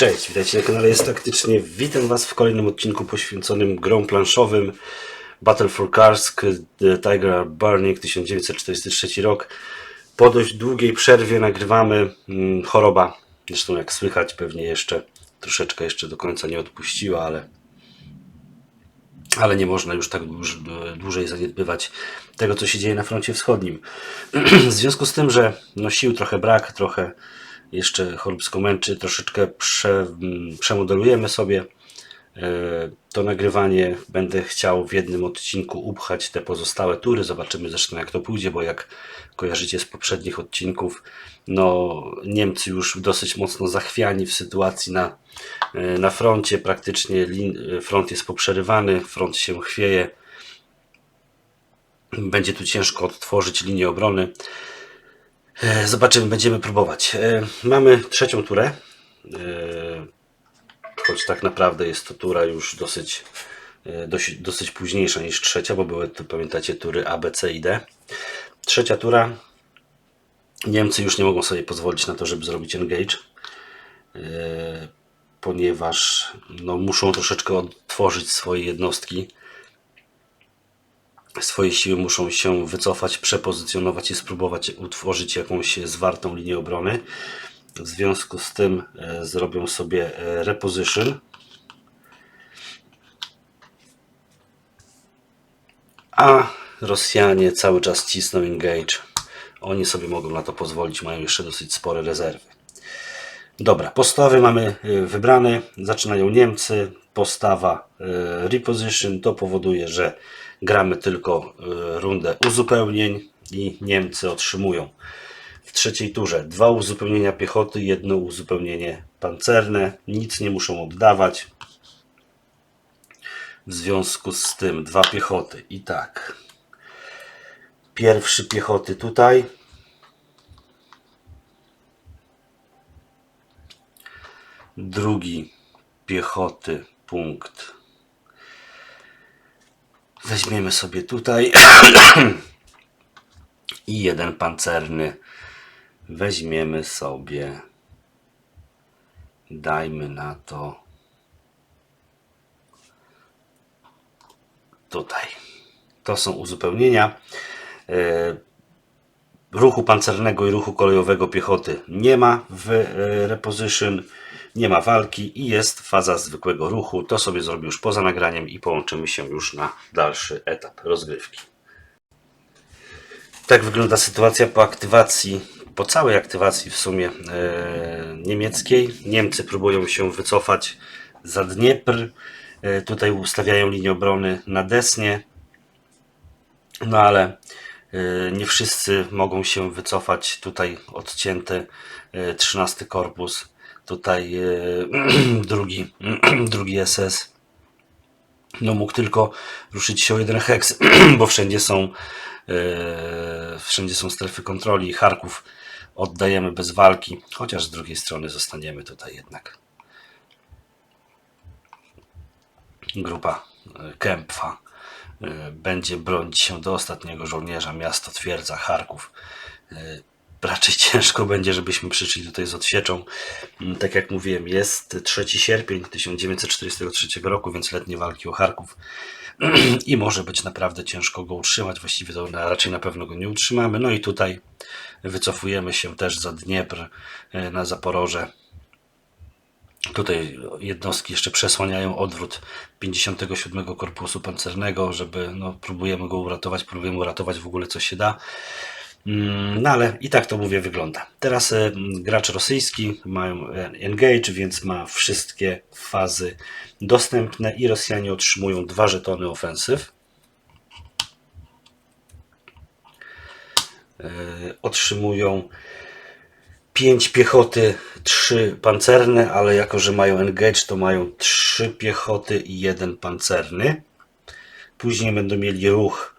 Cześć, witajcie na kanale Jest Taktycznie. Witam Was w kolejnym odcinku poświęconym grom planszowym Battle for Karsk The Tiger Burning 1943 rok. Po dość długiej przerwie nagrywamy mm, choroba. Zresztą jak słychać pewnie jeszcze troszeczkę jeszcze do końca nie odpuściła, ale ale nie można już tak dłuż, dłużej zaniedbywać tego, co się dzieje na froncie wschodnim. w związku z tym, że no, sił trochę brak, trochę jeszcze choróbsko męczy, troszeczkę prze, mm, przemodelujemy sobie e, to nagrywanie. Będę chciał w jednym odcinku upchać te pozostałe tury. Zobaczymy zresztą jak to pójdzie, bo jak kojarzycie z poprzednich odcinków, no Niemcy już dosyć mocno zachwiani w sytuacji na, e, na froncie. Praktycznie lin, front jest poprzerywany, front się chwieje. Będzie tu ciężko odtworzyć linię obrony. E, Zobaczymy, będziemy próbować. E, Mamy trzecią turę. E, Choć tak naprawdę jest to tura już dosyć, dosyć, dosyć późniejsza niż trzecia, bo były tu, pamiętacie, tury A, B, C i D. Trzecia tura. Niemcy już nie mogą sobie pozwolić na to, żeby zrobić engage, ponieważ no, muszą troszeczkę odtworzyć swoje jednostki swoje siły muszą się wycofać, przepozycjonować i spróbować utworzyć jakąś zwartą linię obrony. W związku z tym e, zrobią sobie e, reposition. A Rosjanie cały czas cisną engage. Oni sobie mogą na to pozwolić, mają jeszcze dosyć spore rezerwy. Dobra, postawy mamy y, wybrane. Zaczynają Niemcy. Postawa y, reposition to powoduje, że gramy tylko y, rundę uzupełnień i Niemcy otrzymują w trzeciej turze dwa uzupełnienia piechoty, jedno uzupełnienie pancerne. Nic nie muszą oddawać. W związku z tym dwa piechoty. I tak. Pierwszy piechoty tutaj. drugi piechoty punkt. Weźmiemy sobie tutaj i jeden pancerny. Weźmiemy sobie, dajmy na to tutaj. To są uzupełnienia. E, ruchu pancernego i ruchu kolejowego piechoty nie ma w e, reposition, nie ma walki i jest faza zwykłego ruchu. To sobie zrobię już poza nagraniem i połączymy się już na dalszy etap rozgrywki. Tak wygląda sytuacja po aktywacji, po całej aktywacji w sumie e, niemieckiej. Niemcy próbują się wycofać za Dniepr. E, tutaj ustawiają linię obrony na Desnie. No ale e, nie wszyscy mogą się wycofać. Tutaj odcięty e, 13 korpus, tutaj e, drugi, drugi SS. No mógł tylko ruszyć się o jeden heks, bo wszędzie są e, wszędzie są strefy kontroli. Charków oddajemy bez walki, chociaż z drugiej strony zostaniemy tutaj jednak. Grupa e, Kempfa e, będzie bronić się do ostatniego żołnierza, miasto, twierdza, Charków. Raczej ciężko będzie, żebyśmy przyszli tutaj z odsieczą. Mm, Tak jak mówiłem, jest 3 sierpień 1943 roku, więc letnie walki o Charków. I może być naprawdę ciężko go utrzymać. Właściwie to raczej na pewno go nie utrzymamy. No i tutaj wycofujemy się też za Dniepr e, na Zaporoże. Tutaj jednostki jeszcze przesłaniają odwrót 57 Korpusu Pancernego, żeby no, próbujemy go uratować, próbujemy uratować w ogóle co się da. Mm, No ale i tak to mówię wygląda. Teraz e, gracz rosyjski mają e, engage, więc ma wszystkie fazy dostępne i Rosjanie otrzymują dwa żetony ofensyw. E, Otrzymują 5 piechoty, 3 pancerne, ale jako, że mają engage, to mają 3 piechoty i 1 pancerny. Później będą mieli ruch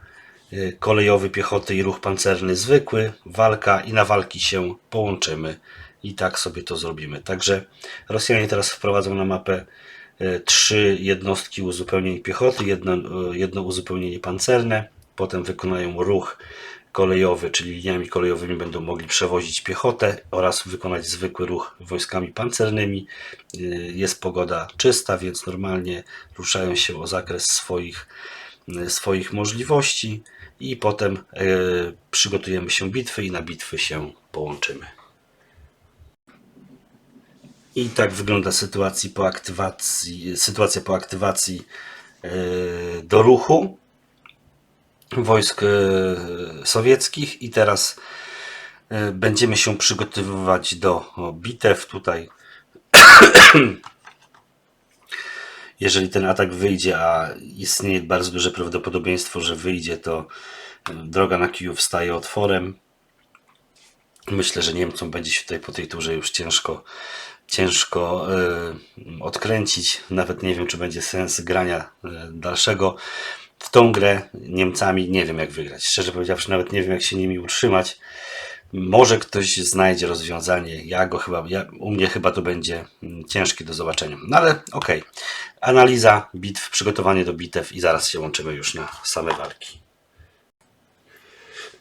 kolejowy piechoty i ruch pancerny zwykły, walka i na walki się połączymy. I tak sobie to zrobimy. Także Rosjanie teraz wprowadzą na mapę y, trzy jednostki uzupełnień piechoty, jedno, y, jedno uzupełnienie pancerne, potem wykonają ruch kolejowy, czyli liniami kolejowymi będą mogli przewozić piechotę oraz wykonać zwykły ruch wojskami pancernymi. Y, Jest pogoda czysta, więc normalnie ruszają się o zakres swoich, y, swoich możliwości i potem y, przygotujemy się bitwy i na bitwy się połączymy. I tak wygląda sytuacja po aktywacji, sytuacja po aktywacji e, do ruchu wojsk e, sowieckich i teraz e, będziemy się przygotowywać do bitew tutaj. Jeżeli ten atak wyjdzie, a istnieje bardzo duże prawdopodobieństwo, że wyjdzie, to e, droga na Kijów staje otworem. Myślę, że Niemcom będzie się tutaj po tej turze już ciężko, ciężko y, odkręcić. Nawet nie wiem, czy będzie sens grania y, dalszego w tą grę Niemcami. Nie wiem, jak wygrać. Szczerze powiedziawszy, nawet nie wiem, jak się nimi utrzymać. Może ktoś znajdzie rozwiązanie. Ja go chyba, ja, u mnie chyba to będzie mm, ciężkie do zobaczenia. No ale okej. Analiza bitw, przygotowanie do bitew i zaraz się łączymy już na same walki.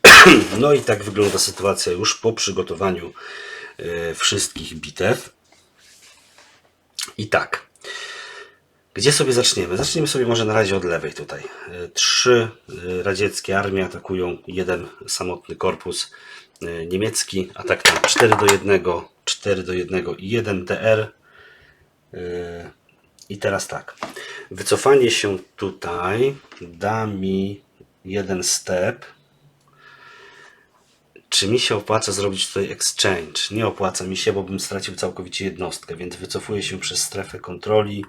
No i tak wygląda sytuacja już po przygotowaniu e, wszystkich bitew. I tak. Gdzie sobie zaczniemy? Zaczniemy sobie może na razie od lewej tutaj. E, Trzy e, radzieckie armie atakują jeden samotny korpus niemiecki. Atak tam 4 do 1, 4 do 1 i 1 DR. I teraz tak. Wycofanie się tutaj da mi jeden step. Czy mi się opłaca zrobić tutaj exchange? Nie opłaca mi się, bo bym stracił całkowicie jednostkę, więc wycofuję się przez strefę kontroli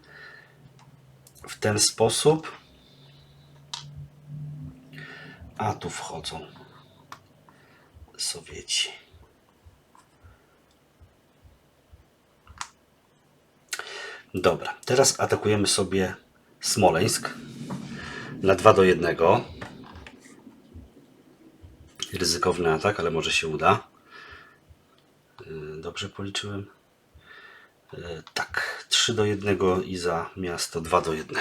w ten sposób. A tu wchodzą Sowieci. Dobra, teraz atakujemy sobie Smoleńsk na 2 do 1. Ryzykowny atak, ale może się uda. Yy, Dobrze policzyłem. Yy, Tak, 3 do 1 i za miasto 2 do 1.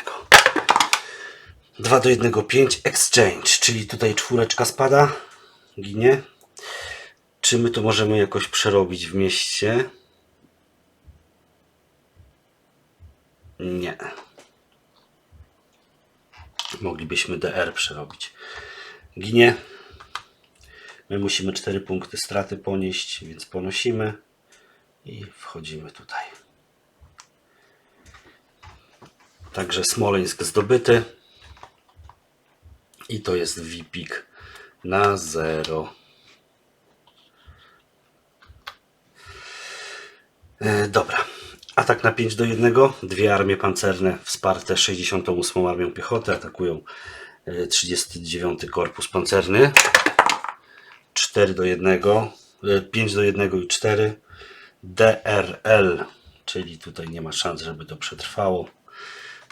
2 do 1, 5 exchange, czyli tutaj czwóreczka spada, ginie. Czy my to możemy jakoś przerobić w mieście? Nie. Moglibyśmy DR przerobić. Ginie. My musimy 4 punkty straty ponieść, więc ponosimy i wchodzimy tutaj. Także Smoleńsk zdobyty. I to jest VPIK na 0. E, dobra. Atak na 5 do 1. Dwie armie pancerne wsparte 68 Armią Piechoty atakują e, 39 Korpus Pancerny. 4 do 1, 5 do 1 i 4. DRL, czyli tutaj nie ma szans, żeby to przetrwało.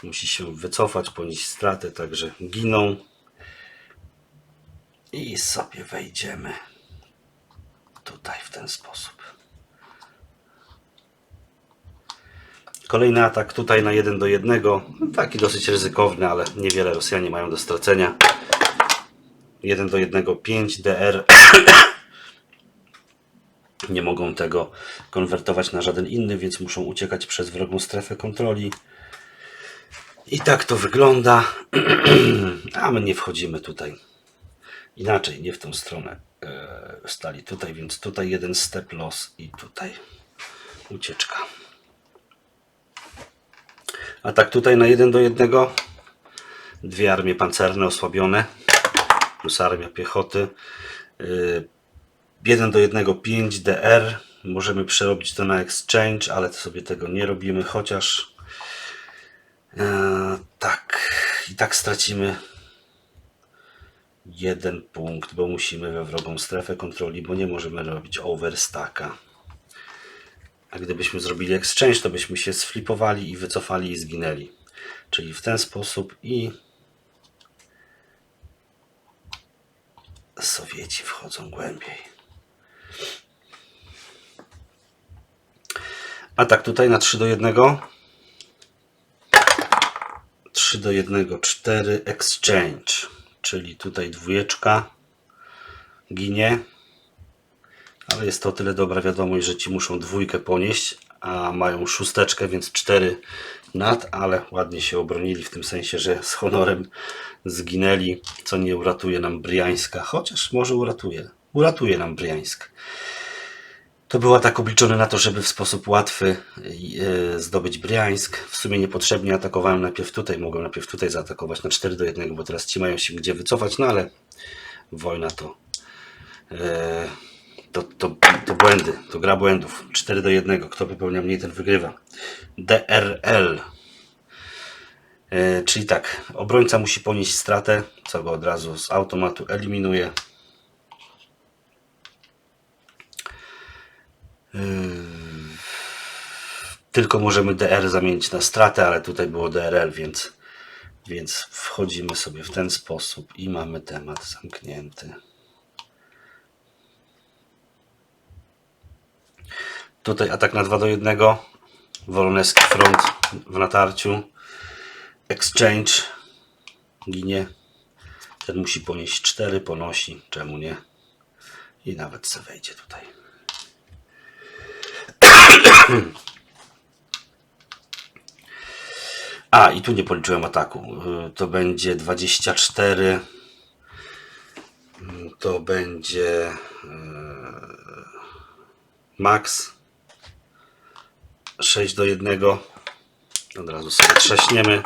Musi się wycofać, ponieść straty, także giną. I sobie wejdziemy tutaj w ten sposób. Kolejny atak tutaj na 1 do 1. Taki dosyć ryzykowny, ale niewiele Rosjanie mają do stracenia. 1 do 1, 5 DR. Nie mogą tego konwertować na żaden inny, więc muszą uciekać przez wrogą strefę kontroli. I tak to wygląda. A my nie wchodzimy tutaj. Inaczej, nie w tą stronę e, stali tutaj, więc tutaj jeden step loss i tutaj ucieczka. A tak tutaj na 1 do 1 dwie armie pancerne osłabione plus armia piechoty. Yy, 1 do 1 5 DR. Możemy przerobić to na exchange, ale sobie tego nie robimy, chociaż yy, tak i tak stracimy jeden punkt, bo musimy we wrogą strefę kontroli, bo nie możemy robić overstacka. A gdybyśmy zrobili exchange, to byśmy się sflipowali i wycofali i zginęli. Czyli w ten sposób i Sowieci wchodzą głębiej. A tak tutaj na 3 do 1. 3 do 1, 4 exchange. Czyli tutaj dwójeczka. ginie. Ale jest to o tyle dobra wiadomość, że ci muszą dwójkę ponieść, a mają szósteczkę, więc cztery nad, ale ładnie się obronili w tym sensie, że z honorem zginęli, co nie uratuje nam Briańska, chociaż może uratuje. Uratuje nam Briańsk. To była tak obliczone na to, żeby w sposób łatwy e, zdobyć Briańsk. W sumie niepotrzebnie atakowałem najpierw tutaj, mogłem najpierw tutaj zaatakować na 4 do 1, bo teraz ci mają się gdzie wycofać, no ale wojna to, e, to, to, to błędy, to gra błędów. 4 do 1, kto popełnia mniej, ten wygrywa. DRL. E, czyli tak, obrońca musi ponieść stratę, co go od razu z automatu eliminuje. Tylko możemy DR zamienić na stratę, ale tutaj było DRL, więc, więc wchodzimy sobie w ten sposób i mamy temat zamknięty. Tutaj atak na 2 do 1. Woloneski front w natarciu. Exchange ginie. Ten musi ponieść 4, ponosi. Czemu nie? I nawet se wejdzie tutaj. A, i tu nie policzyłem ataku. To będzie 24. Mm, To będzie y, max 6 do 1. Od razu sobie trzaśniemy.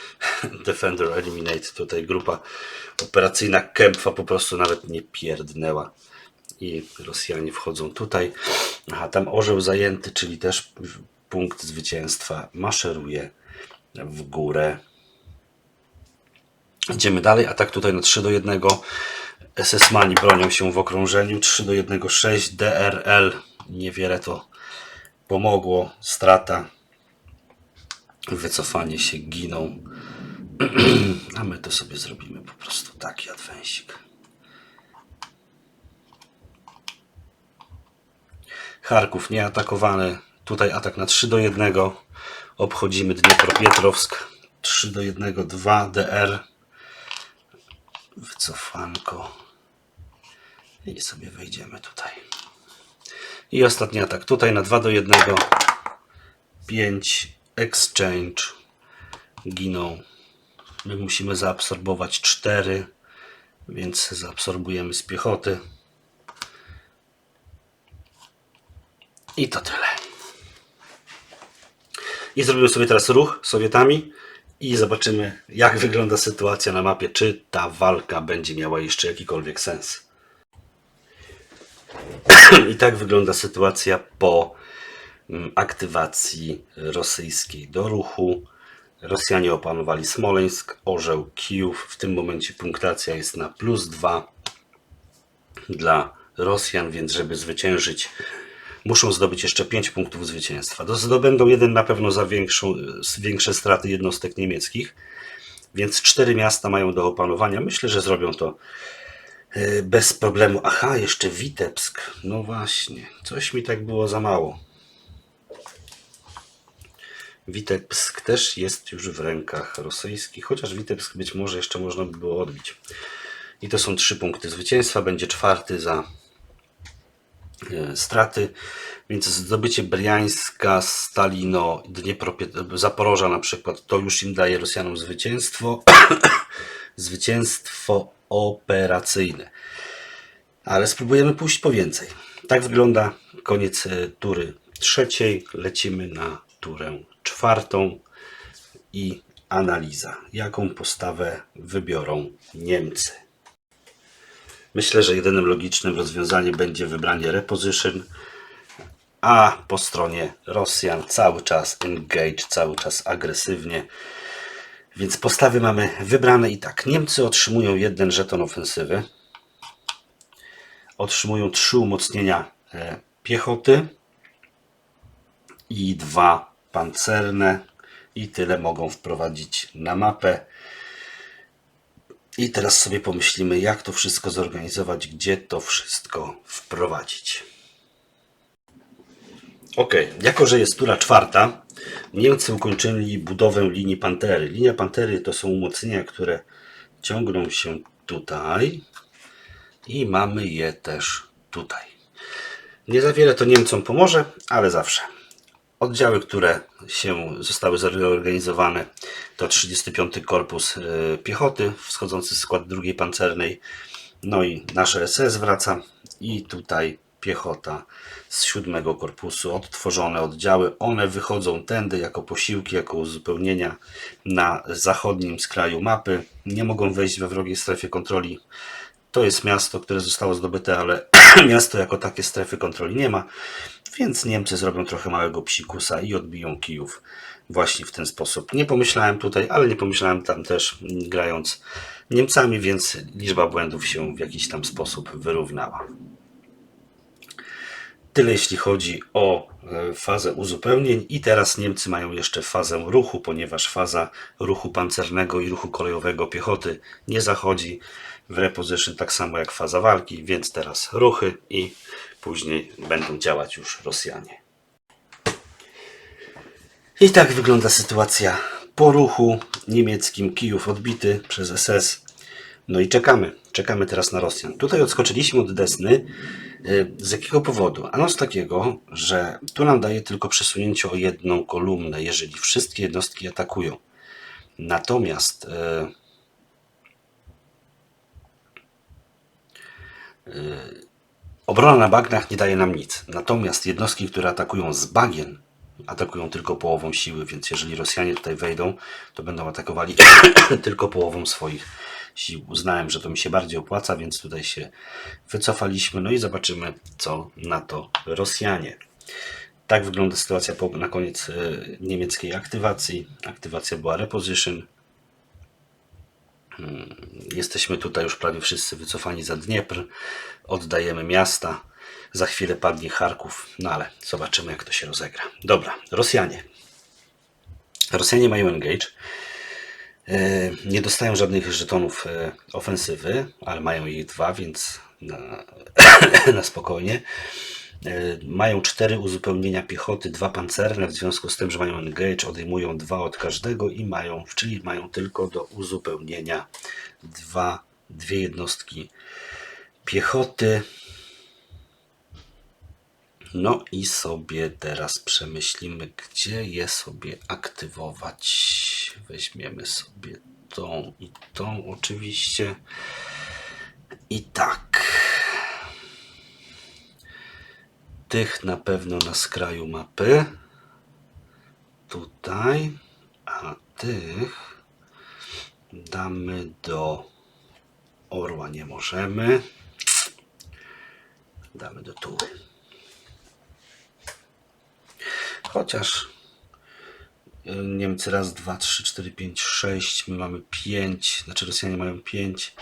Defender Eliminate. Tutaj grupa operacyjna Kempfa po prostu nawet nie pierdnęła. I Rosjanie wchodzą tutaj. Aha, tam orzeł zajęty, czyli też punkt zwycięstwa maszeruje w górę. Idziemy dalej. Atak tutaj na 3 do 1. SS-mani bronią się w okrążeniu. 3 do 1, 6. DRL. Niewiele to pomogło. Strata. Wycofanie się. Giną. A my to sobie zrobimy po prostu taki adwensik. Charków nie atakowany. Tutaj atak na 3 do 1. Obchodzimy Dniepropietrowsk. 3 do 1, 2 DR. Wycofanko. I sobie wejdziemy tutaj. I ostatni atak tutaj na 2 do 1. 5 exchange. Giną. My musimy zaabsorbować 4, więc zaabsorbujemy z piechoty. I to tyle. I zrobimy sobie teraz ruch Sowietami i zobaczymy, jak wygląda sytuacja na mapie. Czy ta walka będzie miała jeszcze jakikolwiek sens. I tak wygląda sytuacja po mm, aktywacji rosyjskiej do ruchu. Rosjanie opanowali Smoleńsk, Orzeł, Kijów. W tym momencie punktacja jest na plus 2 dla Rosjan, więc żeby zwyciężyć, muszą zdobyć jeszcze 5 punktów zwycięstwa. Do- Zdobędą jeden na pewno za większą, większe straty jednostek niemieckich, więc cztery miasta mają do opanowania. Myślę, że zrobią to bez problemu. Aha, jeszcze Witebsk. No właśnie, coś mi tak było za mało. Witebsk też jest już w rękach rosyjskich, chociaż Witebsk być może jeszcze można by było odbić. I to są trzy punkty zwycięstwa. Będzie czwarty za e, straty, więc zdobycie Briańska, Stalino, Zaporoża na przykład, to już im daje Rosjanom zwycięstwo. zwycięstwo operacyjne. Ale spróbujemy pójść po więcej. Tak wygląda koniec e, tury trzeciej. Lecimy na turę czwartą i analiza. Jaką postawę wybiorą Niemcy? Myślę, że jedynym logicznym rozwiązaniem będzie wybranie reposition, a po stronie Rosjan cały czas engage, cały czas agresywnie. Więc postawy mamy wybrane i tak. Niemcy otrzymują jeden żeton ofensywy. Otrzymują trzy umocnienia e, piechoty i dwa pancerne. I tyle mogą wprowadzić na mapę. I teraz sobie pomyślimy, jak to wszystko zorganizować, gdzie to wszystko wprowadzić. Ok, jako że jest tura czwarta, Niemcy ukończyli budowę linii Pantery. Linia Pantery to są umocnienia, które ciągną się tutaj i mamy je też tutaj. Nie za wiele to Niemcom pomoże, ale zawsze. Oddziały, które się zostały zreorganizowane, to 35 Korpus e, Piechoty, wschodzący skład drugiej pancernej. No i nasze SS wraca i tutaj piechota z 7 Korpusu, odtworzone oddziały. One wychodzą tędy jako posiłki, jako uzupełnienia na zachodnim skraju mapy. Nie mogą wejść we wrogiej strefie kontroli. To jest miasto, które zostało zdobyte, ale miasto jako takie strefy kontroli nie ma. Więc Niemcy zrobią trochę małego psikusa i odbiją Kijów właśnie w ten sposób. Nie pomyślałem tutaj, ale nie pomyślałem tam też grając Niemcami, więc liczba błędów się w jakiś tam sposób wyrównała. Tyle jeśli chodzi o e, fazę uzupełnień i teraz Niemcy mają jeszcze fazę ruchu, ponieważ faza ruchu pancernego i ruchu kolejowego piechoty nie zachodzi w reposition tak samo jak faza walki, więc teraz ruchy i później będą działać już Rosjanie. I tak wygląda sytuacja po ruchu niemieckim. Kijów odbity przez SS. No i czekamy. Czekamy teraz na Rosjan. Tutaj odskoczyliśmy od Desny. Y, Z jakiego powodu? Ano z takiego, że tu nam daje tylko przesunięcie o jedną kolumnę, jeżeli wszystkie jednostki atakują. Natomiast y, Obrona na bagnach nie daje nam nic. Natomiast jednostki, które atakują z bagien, atakują tylko połową siły, więc jeżeli Rosjanie tutaj wejdą, to będą atakowali tylko połową swoich sił. Uznałem, że to mi się bardziej opłaca, więc tutaj się wycofaliśmy. No i zobaczymy, co na to Rosjanie. Tak wygląda sytuacja po, na koniec y, niemieckiej aktywacji. Aktywacja była reposition. Jesteśmy tutaj już prawie wszyscy wycofani za Dniepr. Oddajemy miasta. Za chwilę padnie Charków, no ale zobaczymy, jak to się rozegra. Dobra, Rosjanie. Rosjanie mają engage. E, Nie dostają żadnych żetonów e, ofensywy, ale mają ich dwa, więc na, na spokojnie. E, Mają cztery uzupełnienia piechoty, dwa pancerne, w związku z tym, że mają engage, odejmują dwa od każdego i mają, czyli mają tylko do uzupełnienia dwa, dwie jednostki piechoty. No i sobie teraz przemyślimy, gdzie je sobie aktywować. Weźmiemy sobie tą i tą oczywiście. I tak. Tych na pewno na skraju mapy. Tutaj. A tych damy do orła nie możemy. Damy do tuły. Chociaż y, Niemcy raz, dwa, trzy, cztery, pięć, sześć. My mamy pięć. Znaczy Rosjanie mają pięć.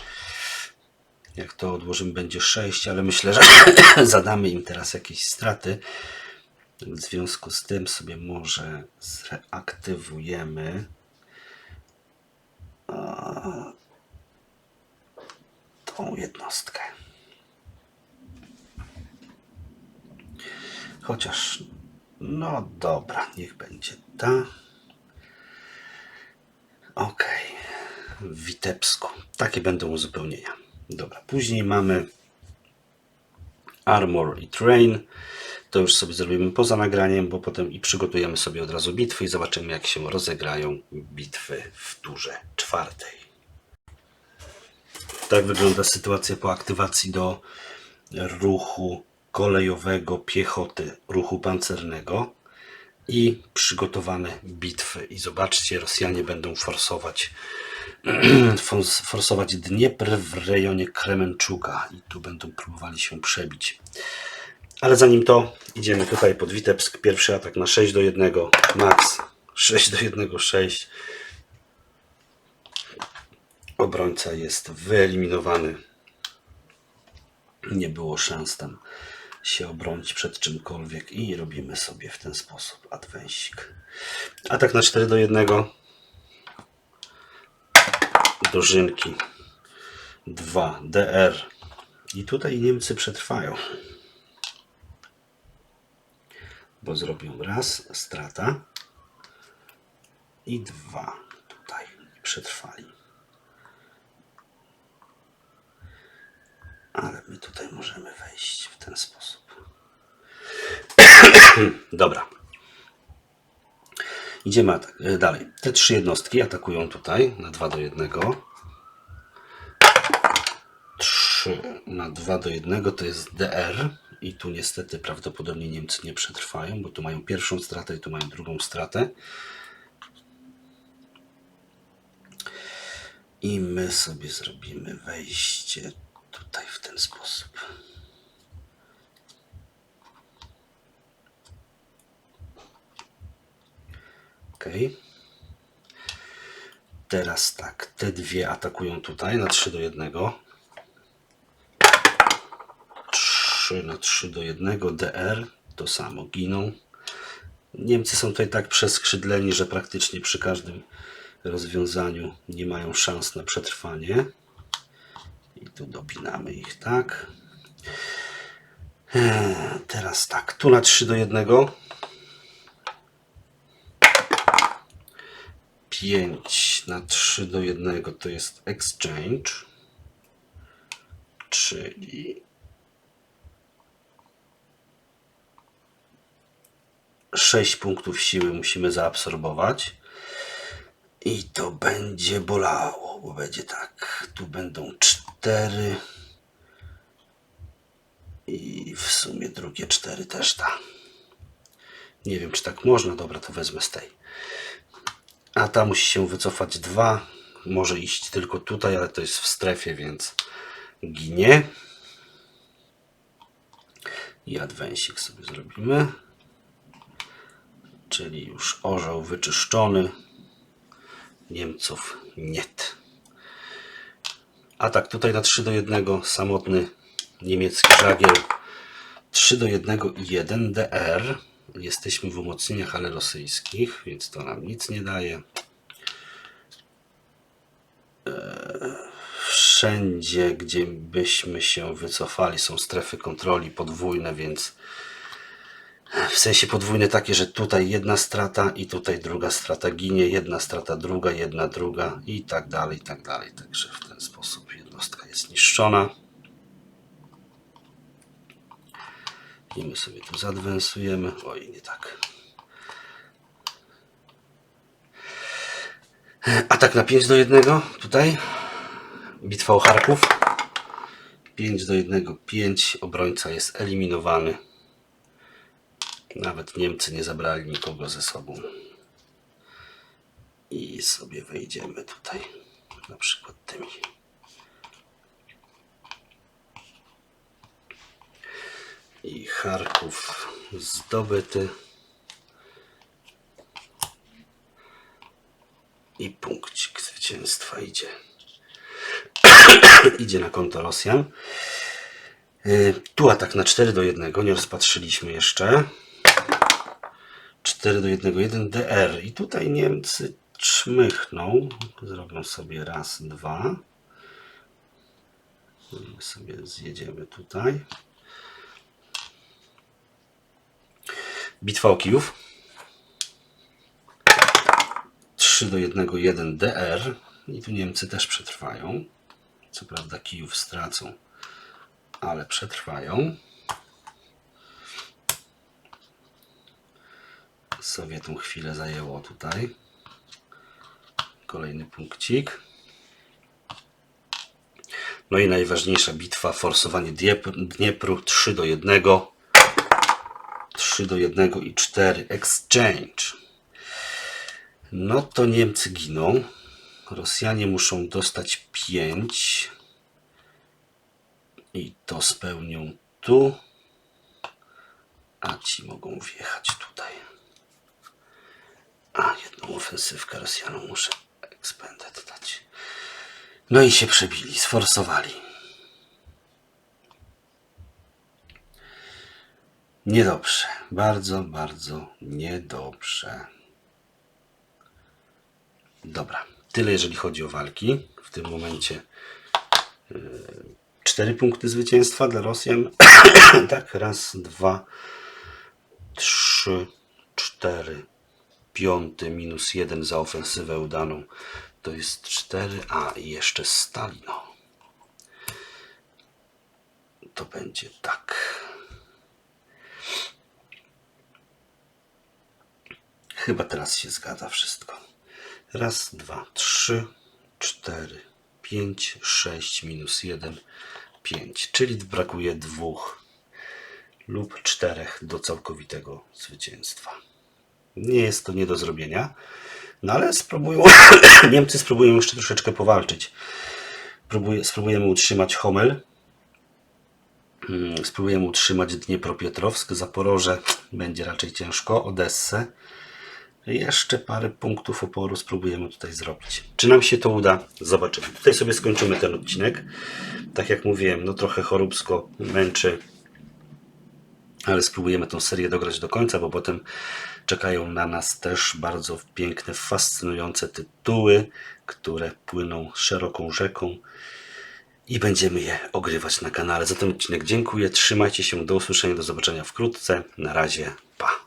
Jak to odłożymy, będzie 6, ale myślę, że zadamy im teraz jakieś straty. W związku z tym sobie może zreaktywujemy tą jednostkę. Chociaż, no dobra, niech będzie ta. Okej. W Witebsku. Takie będą uzupełnienia. Dobra, później mamy Armor i Train. To już sobie zrobimy poza nagraniem, bo potem i przygotujemy sobie od razu bitwy i zobaczymy, jak się rozegrają bitwy w turze czwartej. Tak wygląda sytuacja po aktywacji do ruchu kolejowego piechoty, ruchu pancernego i przygotowane bitwy. I zobaczcie, Rosjanie będą forsować fors- forsować Dniepr w rejonie Kremenczuka i tu będą próbowali się przebić. Ale zanim to, idziemy tutaj pod Witebsk. Pierwszy atak na 6 do 1. Max 6 do 1, 6. Obrońca jest wyeliminowany. Nie było szans tam się obronić przed czymkolwiek i robimy sobie w ten sposób adwensik. Atak na 4 do 1 dożynki 2 DR i tutaj Niemcy przetrwają. Bo zrobią raz strata. I dwa. Tutaj przetrwali Ale my tutaj możemy wejść w ten sposób. Dobra. Idziemy atak- e, dalej. Te trzy jednostki atakują tutaj na 2 do 1. 3 na 2 do 1 to jest DR. I tu niestety prawdopodobnie Niemcy nie przetrwają, bo tu mają pierwszą stratę i tu mają drugą stratę. I my sobie zrobimy wejście tutaj w ten sposób. Ok. Teraz tak, te dwie atakują tutaj na 3 do 1. 3 na 3 do 1 DR to samo giną. Niemcy są tutaj tak przeskrzydleni, że praktycznie przy każdym rozwiązaniu nie mają szans na przetrwanie. I tu dopinamy ich tak. Eee, Teraz tak, tu na 3 do 1. 5 na 3 do 1 to jest exchange. Czyli 6 punktów siły musimy zaabsorbować. I to będzie bolało, bo będzie tak. Tu będą 4. I w sumie drugie 4 też ta. Nie wiem, czy tak można. Dobra, to wezmę z tej. A ta musi się wycofać 2. Może iść tylko tutaj, ale to jest w strefie, więc ginie. I adwensik sobie zrobimy. Czyli już orzeł wyczyszczony. Niemców niet. Atak tutaj na 3 do 1. Samotny niemiecki żagiel. 3 do 1 i 1 DR. Jesteśmy w umocnieniach, ale rosyjskich, więc to nam nic nie daje. Eee, Wszędzie, gdzie byśmy się wycofali, są strefy kontroli podwójne, więc w sensie podwójne takie, że tutaj jedna strata i tutaj druga strata ginie, jedna strata druga, jedna druga i tak dalej, i tak dalej. Także w ten sposób jednostka jest niszczona. I my sobie tu zadwensujemy. Oj, nie tak. Atak na 5 do 1 tutaj. Bitwa o Charków. 5 do 1, 5. Obrońca jest eliminowany. Nawet Niemcy nie zabrali nikogo ze sobą. I sobie wejdziemy tutaj. Na przykład tymi. I Charków zdobyty. I punkcik zwycięstwa idzie. idzie na konto Rosjan. Y, Tu atak na 4 do 1. Nie rozpatrzyliśmy jeszcze. 4 do 1, 1 DR. I tutaj Niemcy czmychną. Zrobią sobie raz, dwa. My sobie zjedziemy tutaj. Bitwa o Kijów. 3 do 1, 1 DR. I tu Niemcy też przetrwają. Co prawda Kijów stracą, ale przetrwają. Sowietom chwilę zajęło tutaj. Kolejny punkcik. No i najważniejsza bitwa, forsowanie Dniepr- Dniepru 3 do 1. 3 do 1 i 4 exchange. No to Niemcy giną. Rosjanie muszą dostać 5. I to spełnią tu. A ci mogą wjechać tutaj. A, jedną ofensywkę Rosjanom muszę expanded dać. No i się przebili, sforsowali. Niedobrze. Bardzo, bardzo niedobrze. Dobra. Tyle jeżeli chodzi o walki. W tym momencie yy, cztery punkty zwycięstwa dla Rosjan. tak, raz, dwa, trzy, cztery, piąty minus jeden za ofensywę udaną. To jest cztery, a i jeszcze Stalino. to będzie tak. Chyba teraz się zgadza wszystko. Raz, dwa, trzy, cztery, pięć, sześć, minus jeden, pięć. Czyli brakuje dwóch lub czterech do całkowitego zwycięstwa. Nie jest to nie do zrobienia, no ale spróbują, Niemcy spróbują jeszcze troszeczkę powalczyć. Próbuje, spróbujemy utrzymać Homel, Mm, spróbujemy utrzymać Dniepropietrowsk, Zaporoże będzie raczej ciężko, Odessę. Jeszcze parę punktów oporu spróbujemy tutaj zrobić. Czy nam się to uda? Zobaczymy. Tutaj sobie skończymy ten odcinek. Tak jak mówiłem, no trochę choróbsko męczy, ale spróbujemy tą serię dograć do końca, bo potem czekają na nas też bardzo piękne, fascynujące tytuły, które płyną szeroką rzeką i będziemy je ogrywać na kanale. Za ten odcinek dziękuję, trzymajcie się, do usłyszenia, do zobaczenia wkrótce. Na razie, pa!